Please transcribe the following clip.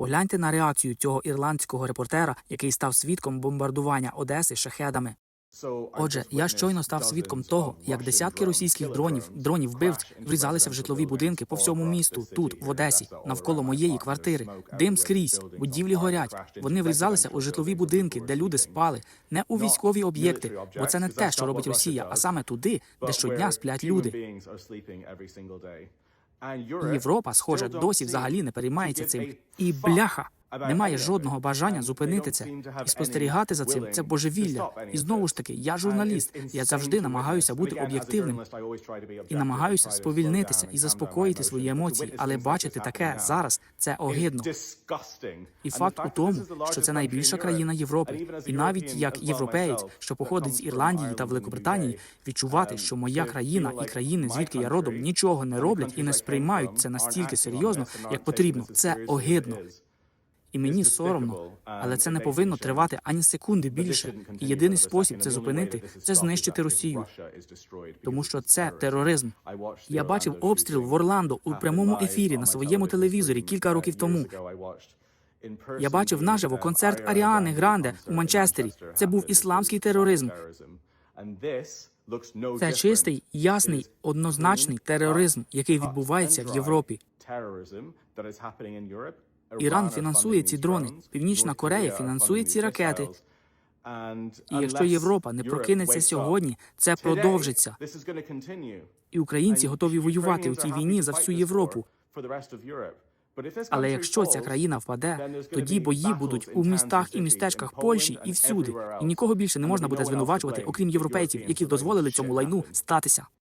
Погляньте на реакцію цього ірландського репортера, який став свідком бомбардування Одеси шахедами. Отже, я щойно став свідком того, як десятки російських дронів, дронів вбивць, врізалися в житлові будинки по всьому місту, тут, в Одесі, навколо моєї квартири. Дим скрізь, будівлі горять. Вони врізалися у житлові будинки, де люди спали, не у військові об'єкти, бо це не те, що робить Росія, а саме туди, де щодня сплять люди. Європа, схоже, досі взагалі не переймається цим. І бляха. Немає жодного бажання зупинити це і спостерігати за цим. Це божевілля. І знову ж таки, я журналіст. Я завжди намагаюся бути об'єктивним і намагаюся сповільнитися і заспокоїти свої емоції. Але бачити таке зараз це огидно. І факт у тому, що це найбільша країна Європи, і навіть як європеєць, що походить з Ірландії та Великобританії, відчувати, що моя країна і країни, звідки я родом, нічого не роблять і не сприймають це настільки серйозно, як потрібно. Це огидно. І мені соромно, але це не повинно тривати ані секунди більше. І єдиний спосіб це зупинити це знищити Росію, тому що це тероризм. Я бачив обстріл в Орландо у прямому ефірі на своєму телевізорі кілька років тому. Я бачив наживо концерт Аріани Гранде у Манчестері. Це був ісламський тероризм. Це чистий, ясний, однозначний тероризм, який відбувається в Європі. Іран фінансує ці дрони. Північна Корея фінансує ці ракети. І якщо Європа не прокинеться сьогодні, це продовжиться. І українці готові воювати у цій війні за всю Європу. Але якщо ця країна впаде, тоді бої будуть у містах і містечках Польщі і всюди. І нікого більше не можна буде звинувачувати, окрім європейців, які дозволили цьому лайну статися.